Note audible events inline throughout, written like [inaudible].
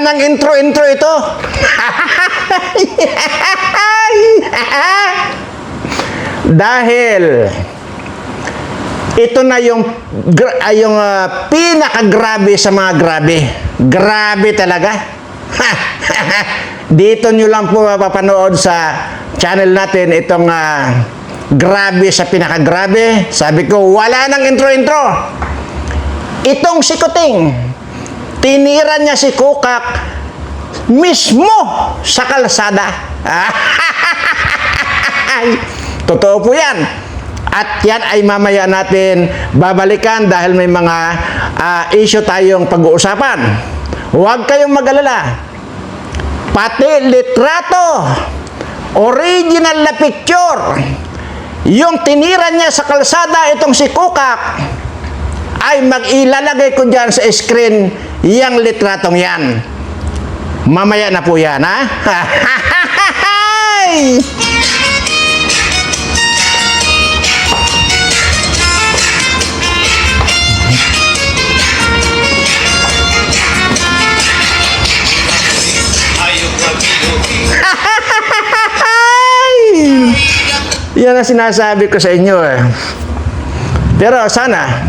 Wala nang intro-intro ito. [laughs] Dahil ito na yung ay, yung ah, pinakagrabe sa mga grabe. Grabe talaga. [laughs] Dito nyo lang po mapapanood sa channel natin itong ah, grabe sa pinakagrabe. Sabi ko, wala nang intro-intro. Itong si Kuting, tinira niya si Kukak mismo sa kalsada. Totoo po yan. At yan ay mamaya natin babalikan dahil may mga ah, issue tayong pag-uusapan. Huwag kayong mag-alala. Pati litrato, original na picture, yung tinira niya sa kalsada itong si Kukak, ay mag-ilalagay ko dyan sa screen yung litratong yan. Mamaya na po yan, ha? [laughs] [laughs] Yan ang sinasabi ko sa inyo eh. Pero sana,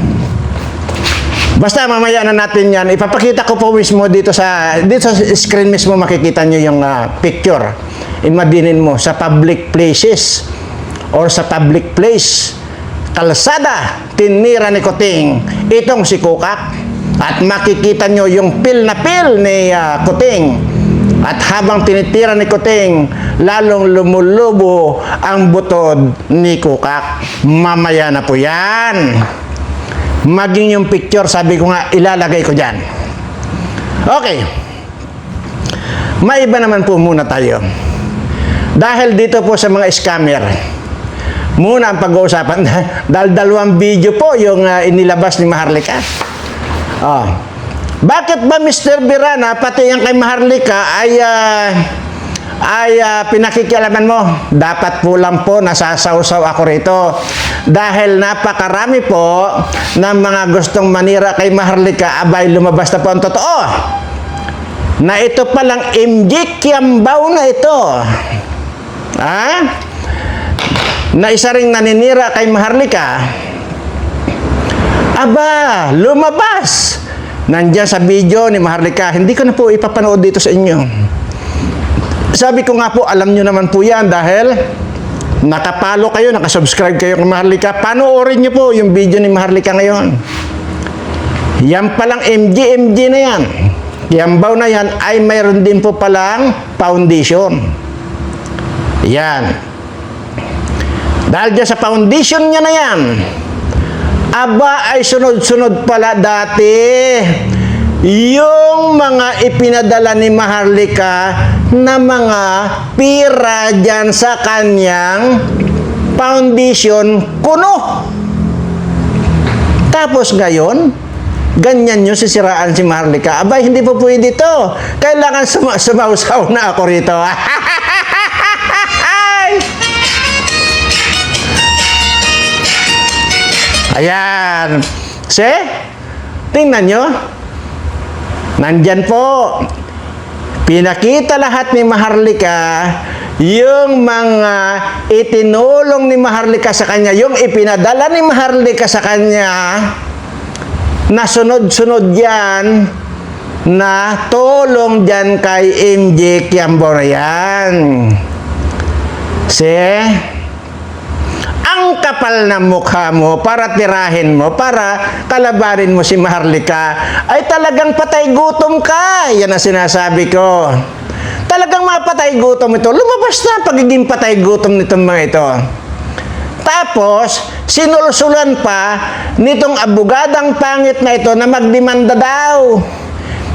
basta mamaya na natin yan, ipapakita ko po mismo dito sa, dito sa screen mismo makikita nyo yung ah, picture. Imaginin mo, sa public places or sa public place, kalsada, tinira ni Kuting, itong si Kukak. At makikita nyo yung pil na pil ni ah, Kuting. At habang tinitira ni Kuting, lalong lumulubo ang butod ni Kukak. Mamaya na po yan. Maging yung picture, sabi ko nga, ilalagay ko dyan. Okay. Maiba naman po muna tayo. Dahil dito po sa mga scammer, muna ang pag-uusapan. [laughs] Dahil dalawang video po yung ah, inilabas ni Maharlika. Oh. Bakit ba Mr. Birana pati yung kay Maharlika ay ah, ay ah, pinakikialaman mo? Dapat po lang po nasasawsaw ako rito. Dahil napakarami po ng mga gustong manira kay Maharlika, abay lumabas na po ang totoo. Na ito palang MJ Kiambaw na ito. Ha? Na isa ring naninira kay Maharlika. Aba, lumabas. Nandiyan sa video ni Maharlika. Hindi ko na po ipapanood dito sa inyo. Sabi ko nga po, alam nyo naman po yan dahil nakapalo kayo, nakasubscribe kayo kay Maharlika. Panoorin nyo po yung video ni Maharlika ngayon. Yan palang MG-MG na yan. Yambaw na yan ay mayroon din po palang foundation. Yan. Dahil dyan sa foundation niya na yan, aba ay sunod-sunod pala dati yung mga ipinadala ni Maharlika na mga pira dyan sa kanyang foundation kuno. Tapos ngayon, ganyan nyo sisiraan si Maharlika. Abay, hindi po pwede to. Kailangan suma- sumausaw na ako rito. [laughs] Ayan. Se, tingnan nyo. Nandyan po. Pinakita lahat ni Maharlika yung mga itinulong ni Maharlika sa kanya, yung ipinadala ni Maharlika sa kanya, na sunod-sunod yan na tulong dyan kay MJ Kiambo na yan. See? Ang kapal na mukha mo para tirahin mo, para kalabanin mo si Maharlika, ay talagang patay gutom ka. Yan ang sinasabi ko. Talagang mapatay gutom ito. Lumabas na pagiging patay gutom nitong mga ito. Tapos, sinulsulan pa nitong abogadang pangit na ito na magdemanda daw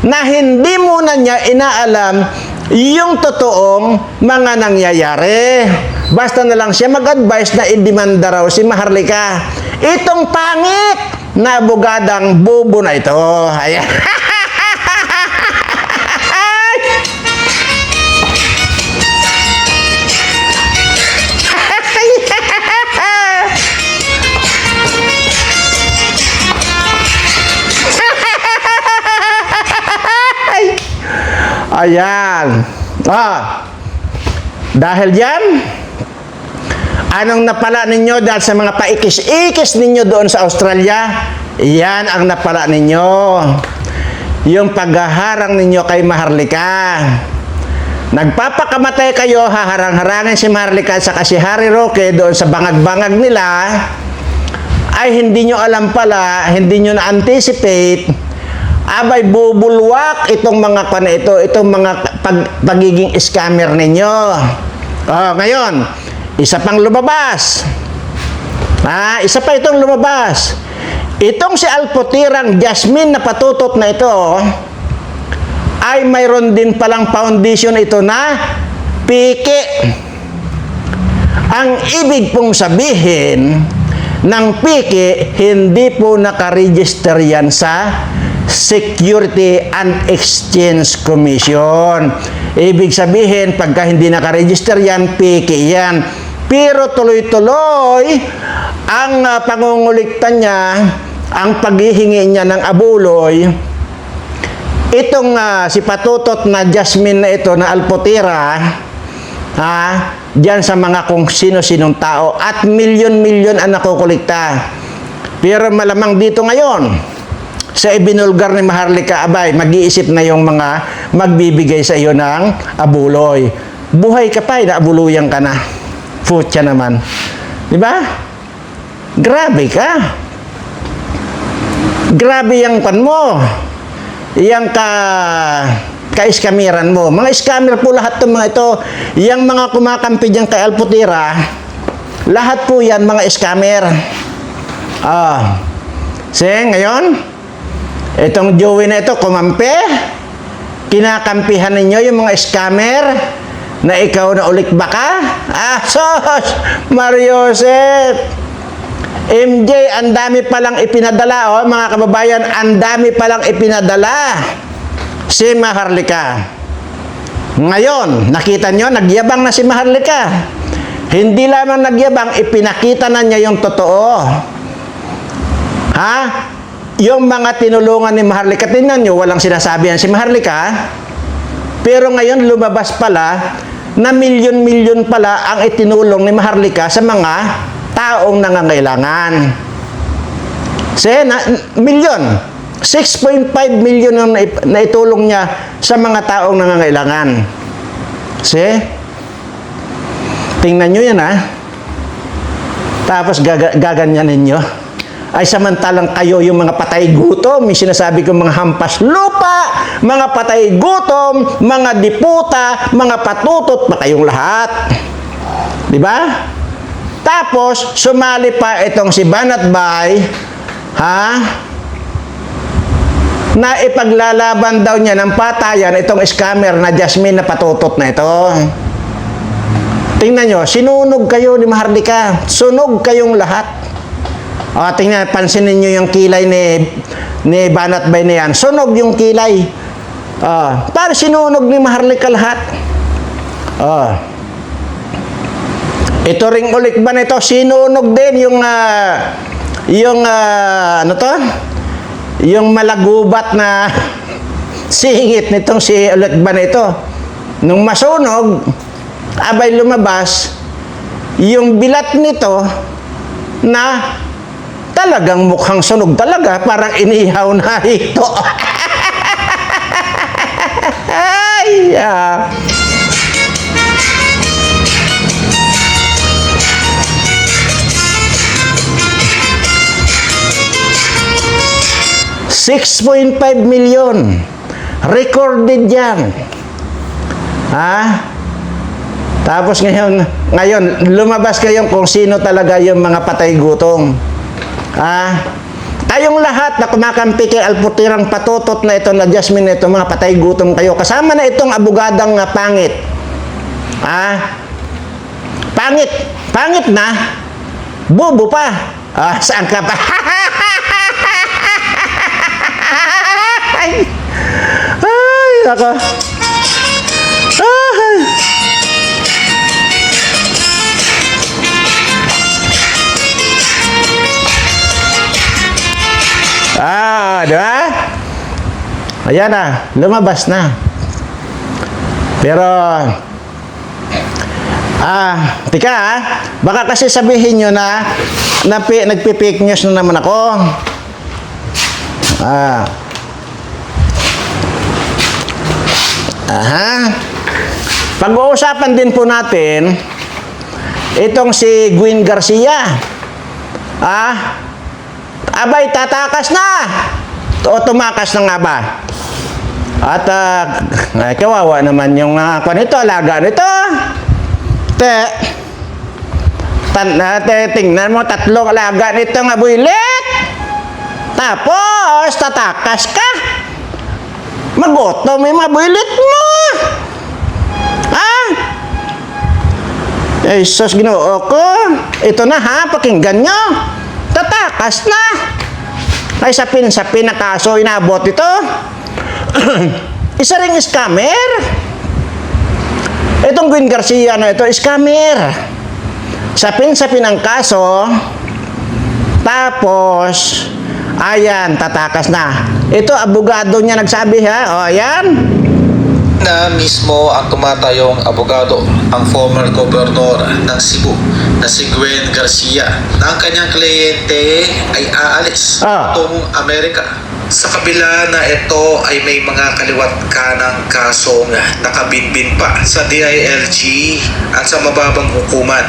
na hindi muna niya inaalam yung totoong mga nangyayari. Basta na lang siya mag-advise na indemanda raw si Maharlika. Itong pangit na bugadang bobo na ito. Ayan. Ayan. Ah. Dahil yan, anong napala ninyo dahil sa mga paikis-ikis ninyo doon sa Australia? Yan ang napala ninyo. Yung paghaharang ninyo kay Maharlika. Nagpapakamatay kayo, haharang-harangin si Maharlika sa si Harry Roque doon sa bangag-bangag nila, ay hindi nyo alam pala, hindi nyo na-anticipate, abay bubulwak itong mga kan ito, itong mga pag, pagiging scammer ninyo. Oh, ngayon, isa pang lumabas. Ah, isa pa itong lumabas. Itong si Alputirang Jasmine na patutot na ito, ay mayroon din palang foundation ito na piki. Ang ibig pong sabihin ng piki, hindi po nakaregister yan sa Security and Exchange Commission. Ibig sabihin, pagka hindi nakaregister yan, piki yan. Pero tuloy-tuloy, ang uh, pangungulikta niya, ang paghihingi niya ng abuloy, Itong ah, si patutot na Jasmine na ito na Alpotira, ha, diyan sa mga kung sino-sinong tao at milyon-milyon ang nakukulikta. Pero malamang dito ngayon, sa ibinulgar ni Maharlika Abay, mag-iisip na yung mga magbibigay sa iyo ng abuloy. Buhay ka pa, naabuluyan ka na. Futya naman. Di ba? Grabe ka. Grabe yung pan mo yang ka ka-scammeran mo. Mga scammer po lahat ng mga ito. Yang mga kumakampi dyan kay Alputira, lahat po yan mga scammer. Ah. Sige, ngayon, itong Joey na ito, kumampi, kinakampihan ninyo yung mga scammer na ikaw na ulit baka? Ah, sos! Mariosep! MJ, ang dami palang ipinadala, oh, mga kababayan, ang dami palang ipinadala si Maharlika. Ngayon, nakita nyo, nagyabang na si Maharlika. Hindi lamang nagyabang, ipinakita na niya yung totoo. Ha? Yung mga tinulungan ni Maharlika, tingnan nyo, walang sinasabihan si Maharlika. Pero ngayon, lumabas pala na milyon-milyon pala ang itinulong ni Maharlika sa mga taong nangangailangan. Say, na, milyon. 6.5 million ang naitulong niya sa mga taong nangangailangan. See? Tingnan nyo yan ha. Tapos gaga- gaganyanin nyo. Ay samantalang kayo yung mga patay gutom, may sinasabi ko mga hampas lupa, mga patay gutom, mga diputa, mga patutot pa kayong lahat. Di ba? Tapos, sumali pa itong si Banat Bay, ha? Na ipaglalaban daw niya ng patayan itong scammer na Jasmine na patutot na ito. Tingnan nyo, sinunog kayo ni Mahardika. Sunog kayong lahat. O, tingnan, pansinin nyo yung kilay ni, ni Banat Bay. Sunog yung kilay. Ah, para sinunog ni Maharlika lahat. Ah. Ito ring ulit ba nito, sinunog din yung ah, yung ah, ano to? Yung malagubat na [laughs] singit nitong si ulit ba nito. Nung masunog, abay lumabas yung bilat nito na talagang mukhang sunog talaga, parang inihaw na ito. [laughs] Ay, ah. 6.5 million. Recorded yan. Ha? Tapos ngayon, ngayon, lumabas kayo kung sino talaga yung mga patay gutom. Ha? Kayong lahat na kumakampi kay Alputirang patutot na ito na Jasmine ito, mga patay gutom kayo. Kasama na itong abogadang nga pangit. Ha? Pangit. Pangit na. Bobo pa. Ah, [laughs] saan ka pa? [laughs] Ay, ako. Ay! Ah, di ba? Ayan na, lumabas na. Pero, ah, tika ah, baka kasi sabihin nyo na, na pi- nagpi-fake news na naman ako. Ah. Aha. Pag-uusapan din po natin itong si Gwen Garcia. Ah, abay tatakas na. O tumakas na nga ba? At ah, ay, kawawa naman yung uh, nito, alaga nito. Te, tan, uh, te, tingnan mo, tatlong alaga nito nga builit. Tapos, tatakas ka. Magutom yung mabuilit mo. Ha? Eh, sus, ginoo ko. Ito na ha, pakinggan nyo. Tatakas na. Ay, sapin-sapin na kaso inabot ito. [coughs] Isa ring scammer. Itong Gwen Garcia na ito, scammer. Sapin-sapin ang kaso. Tapos, ayan, tatakas na. Ito, abogado niya nagsabi ha. O, ayan. Na mismo ang tumatayong abogado, ang former governor ng Cebu na si Gwen Garcia na ang kanyang kliyente ay aalis Ah. tong Amerika. Sa kabila na ito ay may mga kaliwat kanang kasong nakabinbin pa sa DILG at sa mababang hukuman.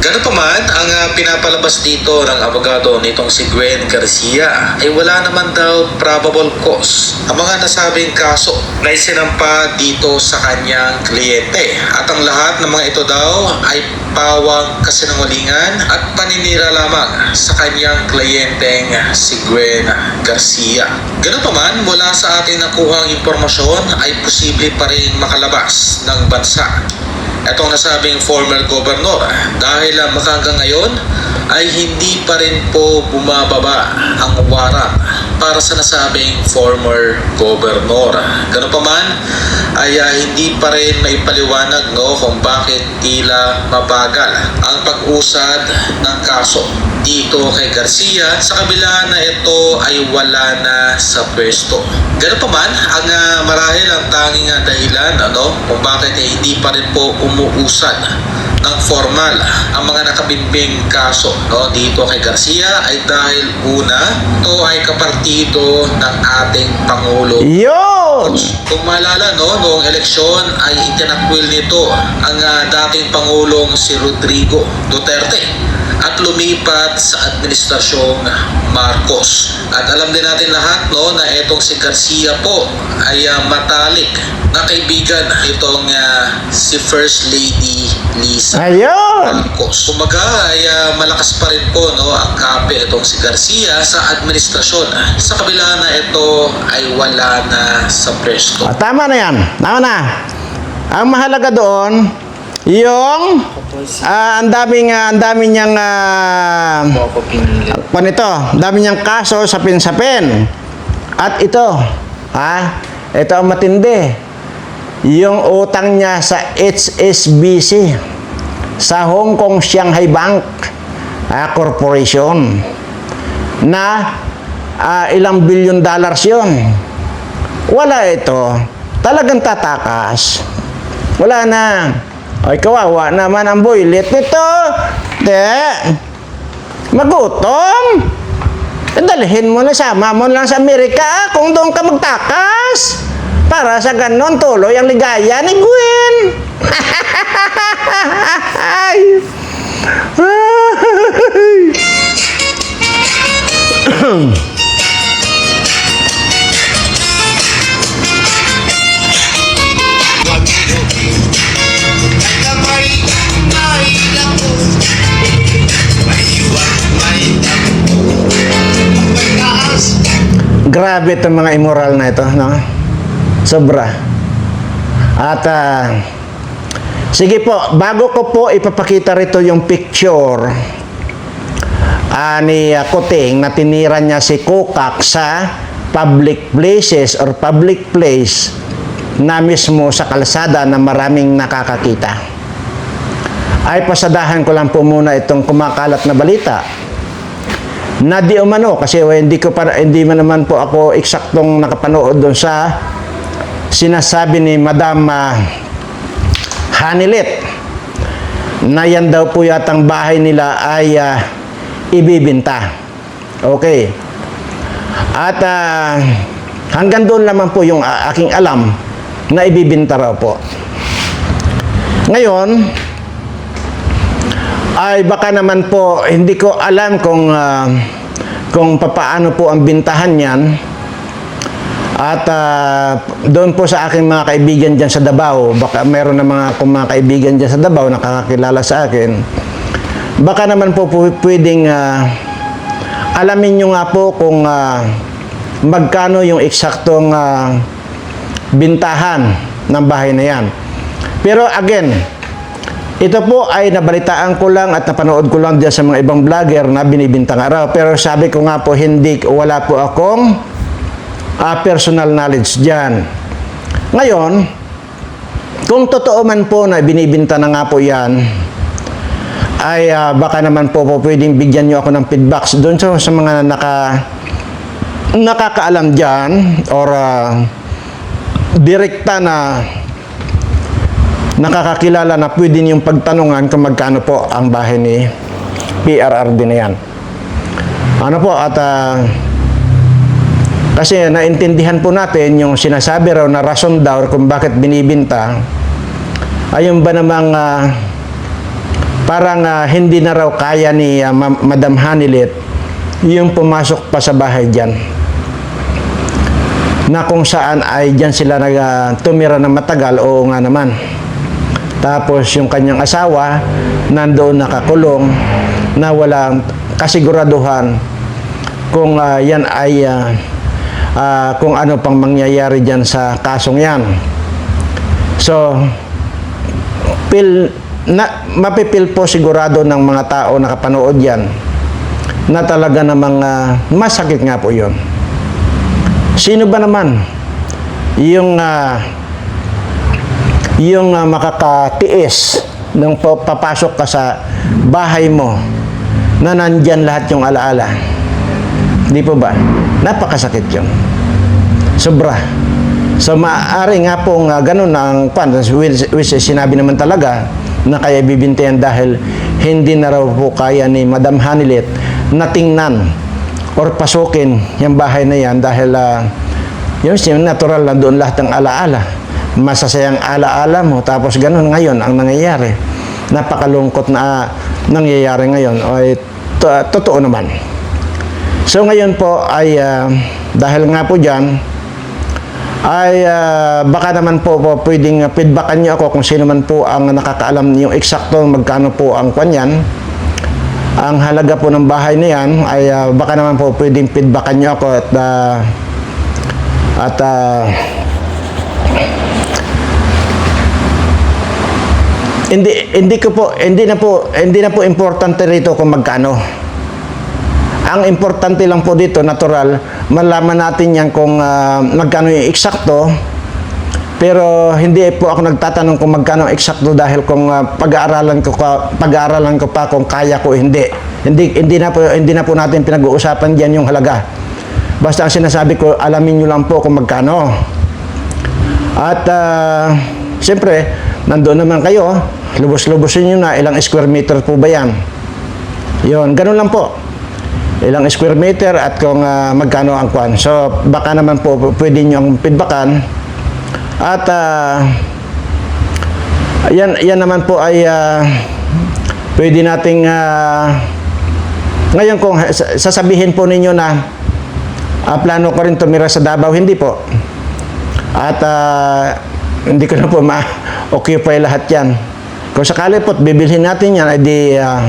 Ganun pa man, ang ah, pinapalabas dito ng abogado nitong si Gwen Garcia ay wala naman daw probable cause ang mga nasabing kaso na isinampa dito sa kanyang kliyente. At ang lahat ng mga ito daw ay pawang kasinungalingan at paninira lamang sa kanyang kliyenteng si Gwen Garcia. Ganun pa man, mula sa ating nakuhang impormasyon ay posible pa rin makalabas ng bansa Itong nasabing former governor dahil uh, hanggang ngayon ay hindi pa rin po bumababa ang warang para sa nasabing former governor. Ganun pa man ay ah, hindi pa rin maipaliwanag no kung bakit tila mabagal ang pag-usad ng kaso dito kay Garcia sa kabila na ito ay wala na sa pwesto. Ganun pa man, ang ah, marahil ang tanging ah, dahilan ano, kung bakit eh, hindi pa rin po umuusad ng formal ang mga nakabimbing kaso no, dito kay Garcia ay dahil una, ito ay kapartido ng ating Pangulo Yun! kung maalala, no, noong eleksyon ay itinakwil nito ang ah, dating Pangulong si Rodrigo Duterte at lumipat sa administrasyong Marcos. At alam din natin lahat no, na itong si Garcia po ay ah, matalik na kaibigan itong ah, si First Lady Lisa Ayun! Marcos. Kumaga ay ah, malakas pa rin po no, ang kape itong si Garcia sa administrasyon. Sa kabila na ito ay wala na sa pwesto. Ah, tama na yan. Tama na. Ang mahalaga doon, yung ah, ang daming ah, ang dami niyang uh, panito, ang dami niyang kaso sa pinsapin. At ito, ha? Ito ang matindi. Yung utang niya sa HSBC sa Hong Kong Shanghai Bank ah, Corporation na ah, ilang billion dollars yon. Wala ito. Talagang tatakas. Wala na. Ay, kawawa naman ang boylet nito. De, magutom. Eh, dalhin mo na, sama mo lang sa Amerika kung doon ka magtakas. Para sa ganon, tuloy ang ligaya ni Gwen. Ay. Ay. [clears throat] Grabe itong mga immoral na ito, no? Sobra. At, ah, sige po, bago ko po ipapakita rito yung picture ah, ni ah, Kuting na tinira niya si Kukak sa public places or public place na mismo sa kalsada na maraming nakakakita. Ay pasadahan ko lang po muna itong kumakalat na balita na di umano kasi eh, hindi ko para hindi man naman po ako eksaktong nakapanood doon sa sinasabi ni Madam ah, Hanilit na yan daw po yatang bahay nila ay ah, ibibinta. Okay. At ah, hanggang doon lamang po yung ah, aking alam na ibibinta raw po. Ngayon, ay baka naman po hindi ko alam kung ah, kung papaano po ang bintahan niyan. At ah, doon po sa aking mga kaibigan diyan sa Davao, baka meron na mga kung mga kaibigan diyan sa Davao nakakakilala sa akin. Baka naman po, pwedeng ah, alamin nyo nga po kung ah, magkano yung eksaktong ah, bintahan ng bahay na yan. Pero again, ito po ay nabalitaan ko lang at napanood ko lang diyan sa mga ibang vlogger na binibintang araw. Pero sabi ko nga po, hindi, wala po akong ah, personal knowledge diyan. Ngayon, kung totoo man po na binibinta na nga po yan, ay ah, baka naman po, po pwedeng bigyan nyo ako ng feedbacks doon sa, sa mga naka, nakakaalam dyan or ah, direkta na nakakakilala na pwede niyong pagtanungan kung magkano po ang bahay ni PRRD na yan. Ano po, at ah, kasi naintindihan po natin yung sinasabi raw na rason daw kung bakit binibinta, ayun ba namang ah, parang ah, hindi na raw kaya ni Ma- Madam Hanilit yung pumasok pa sa bahay dyan na kung saan ay dyan sila nag tumira ng matagal oo nga naman tapos yung kanyang asawa nandoon nakakulong na walang kasiguraduhan kung ah, yan ay ah, ah, kung ano pang mangyayari dyan sa kasong yan. So pil na mapipil po sigurado ng mga tao nakapanood yan na talaga namang ah, masakit nga po yon sino ba naman yung ah, yung ah, makakatiis nung pa- papasok ka sa bahay mo na nandyan lahat yung alaala. Di po ba? Napakasakit yun. Sobra. So maaari nga pong uh, ganun ang pan which, sinabi naman talaga na kaya bibintayan dahil hindi na raw po kaya ni Madam Hanilet na tingnan or pasukin yung bahay na yan dahil uh, yun natural na doon lahat ng alaala masasayang alaala mo. Tapos ganun ngayon ang nangyayari. Napakalungkot na nangyayari ngayon. Ay to- totoo naman. So ngayon po ay ah, dahil nga po dyan ay ah, baka naman po, po pwedeng feedbackan niyo ako kung sino man po ang nakakaalam yung eksakto magkano po ang kanyan. Ang halaga po ng bahay na yan ay ah, baka naman po pwedeng feedbackan niyo ako at ah, at ah, hindi hindi ko po hindi na po hindi na po importante rito kung magkano. Ang importante lang po dito, natural, malaman natin yan kung ah, magkano yung eksakto. Pero hindi po ako nagtatanong kung magkano eksakto dahil kung ah, pag-aaralan ko pa, pag-aaralan ko pa kung kaya ko hindi. Hindi hindi na po hindi na po natin pinag-uusapan diyan yung halaga. Basta ang sinasabi ko, alamin niyo lang po kung magkano. At ah, siyempre, nandoon naman kayo, lubos-lubosin niyo na ilang square meter po ba yan. Yon, ganun lang po. Ilang square meter at kung ah, magkano ang kwan. So, baka naman po pwede nyo ang feedbackan. At ah, yan, yan naman po ay ah, pwede nating ah, ngayon kung sa- sasabihin po ninyo na ah, plano ko rin tumira sa Davao, hindi po. At ah, hindi ko na po ma-occupy lahat yan. Kung sakali po, bibilhin natin yan, ay di, ah,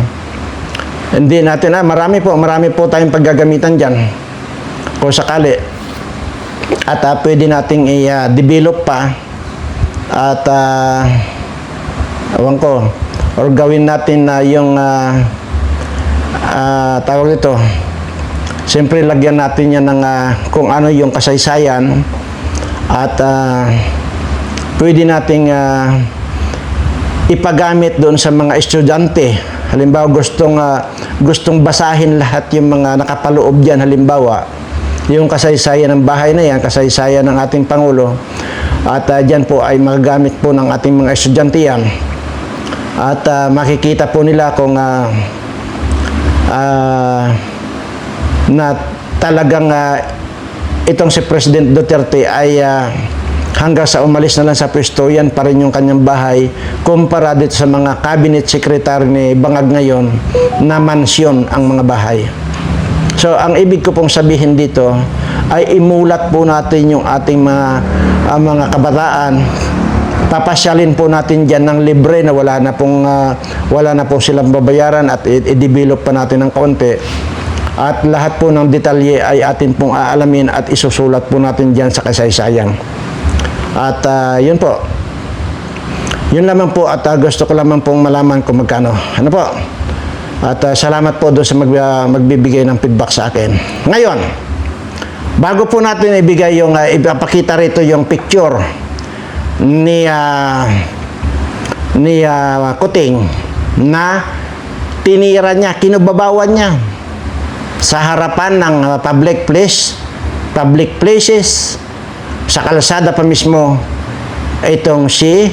hindi natin, ah, marami po, marami po tayong paggagamitan dyan. Kung sakali. At ah, pwede nating i-develop pa. At, ah, ewan ko, or gawin natin na yung, ah, ah, tawag ito, Siyempre, lagyan natin yan ng ah, kung ano yung kasaysayan at ah, pwede nating ah, ipagamit doon sa mga estudyante. Halimbawa, gustong, ah, gustong basahin lahat yung mga nakapaloob dyan. Halimbawa, yung kasaysayan ng bahay na yan, kasaysayan ng ating Pangulo. At uh, dyan po ay magagamit po ng ating mga estudyante yan. At ah, makikita po nila kung ah, ah, na talagang ah, itong si President Duterte ay ah, hanggang sa umalis na lang sa pwesto, yan pa rin yung kanyang bahay kumpara dito sa mga cabinet secretary ni Bangag ngayon na mansyon ang mga bahay. So, ang ibig ko pong sabihin dito ay imulat po natin yung ating mga ah, mga kabataan. Papasyalin po natin diyan ng libre na wala na pong ah, wala na po silang babayaran at i-develop pa natin ng kaunti. At lahat po ng detalye ay atin pong aalamin at isusulat po natin diyan sa kasaysayan. At ah, yun po. Yun lamang po at ah, gusto ko lamang pong malaman kung magkano. Ano po? At ah, salamat po doon sa mag, ah, magbibigay ng feedback sa akin. Ngayon, bago po natin ibigay yung, uh, ipapakita rito yung picture ni ah, ni ah, Kuting na tinira niya, kinubabawan niya sa harapan ng ah, public place, public places, sa kalsada pa mismo, itong si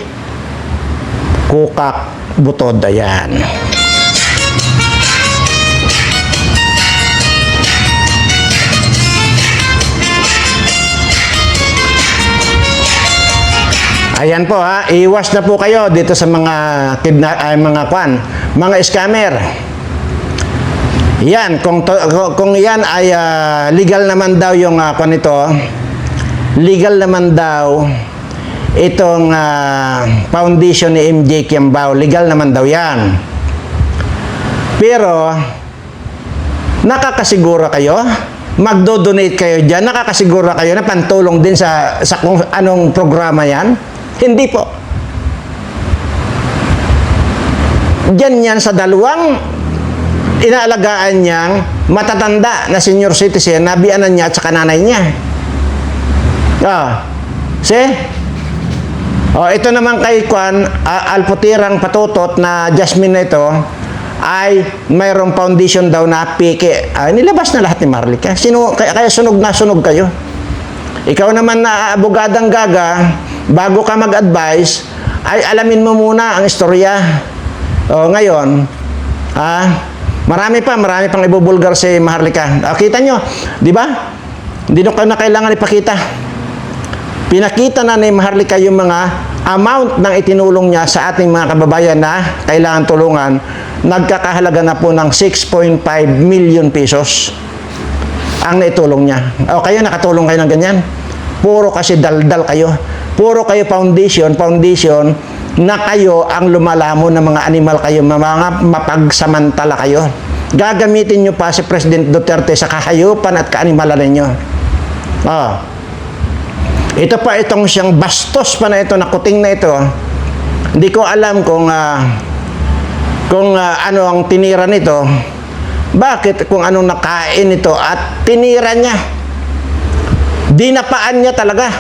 Kukak Butod. Ayan. Ayan po ha, iwas na po kayo dito sa mga kidna ay mga kwan, mga scammer. Yan, kung to, kung- yan ay ah, legal naman daw yung uh, kwan ito, legal naman daw itong ah, foundation ni MJ Kiambao, legal naman daw yan. Pero, nakakasiguro kayo, magdo-donate kayo dyan, nakakasiguro kayo na pantulong din sa, sa kung anong programa yan? Hindi po. Diyan yan sa dalawang inaalagaan niyang matatanda na senior citizen, nabianan niya at sa nanay niya. Ah, see? Oh, ito naman kay Kwan, ah, Alputirang Patutot na Jasmine na ito, ay mayroong foundation daw na pike. Ah, nilabas na lahat ni Marlica. Sino, kaya, kaya sunog na sunog kayo. Ikaw naman na abogadang gaga, bago ka mag-advise, ay alamin mo muna ang istorya. O, ngayon, ah, marami pa, marami pang ibubulgar si Maharlika. Ah, kita nyo, di ba? Hindi na kailangan ipakita. Pinakita na ni Maharlika yung mga amount ng itinulong niya sa ating mga kababayan na kailangan tulungan. Nagkakahalaga na po ng 6.5 million pesos ang naitulong niya. O kayo nakatulong kayo ng ganyan? Puro kasi daldal kayo. Puro kayo foundation, foundation na kayo ang lumalamon ng mga animal kayo, mga mapagsamantala kayo. Gagamitin nyo pa si President Duterte sa kahayupan at kaanimalan ninyo. Oh. Ito pa itong siyang bastos pa na ito, na kuting na ito. Hindi ko alam kung ah, kung ah, ano ang tinira nito. Bakit kung anong nakain ito at tinira niya? Dinapaan niya talaga.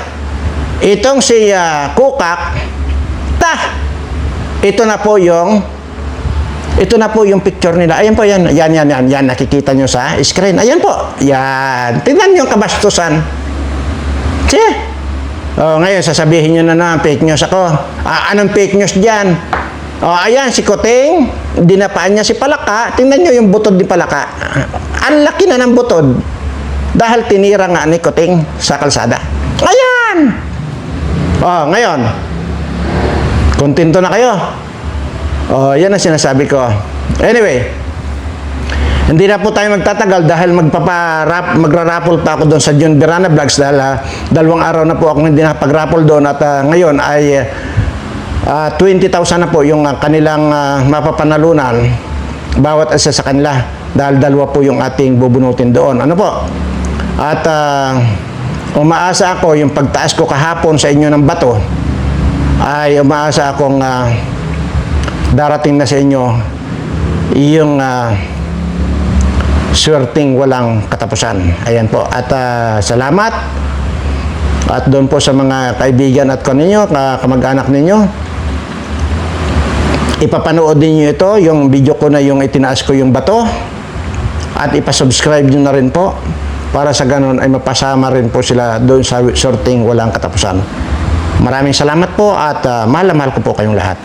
Itong si ah, Kukak, ta, ito na po yung ito na po yung picture nila. Ayan po yan. Yan, yan, yan. Yan, nakikita nyo sa screen. Ayan po. Yan. Tingnan nyo yung kabastusan. Sige. Oh, ngayon, sasabihin nyo na na, fake news ako. Ah, anong fake news dyan? Oh, ayan, si Kuting, dinapaan niya si Palaka. Tingnan nyo yung butod ni Palaka. Ang laki na ng butod. Dahil tinira nga ni Kuting sa kalsada. Ayan! Oh, ngayon, kontento na kayo. Oh, yan ang sinasabi ko. Anyway, hindi na po tayo magtatagal dahil magpaparap, magrarapol pa ako doon sa June Birana Vlogs dahil ah, dalawang araw na po ako hindi nakapag-raffle doon at ah, ngayon ay ah, 20,000 na po yung ah, kanilang ah, mapapanalunan bawat isa sa kanila dahil dalawa po yung ating bubunutin doon. Ano po? At ah, umaasa ako yung pagtaas ko kahapon sa inyo ng bato ay umaasa akong ah, darating na sa inyo yung ah, swerting walang katapusan. Ayan po. At ah, salamat. At doon po sa mga kaibigan at kaninyo, ka- kamag-anak ninyo, ipapanood ninyo ito, yung video ko na yung itinaas ko yung bato. At ipasubscribe nyo na rin po para sa ganun ay mapasama rin po sila doon sa sorting walang katapusan. Maraming salamat po at ah, mahal mahal ko po kayong lahat.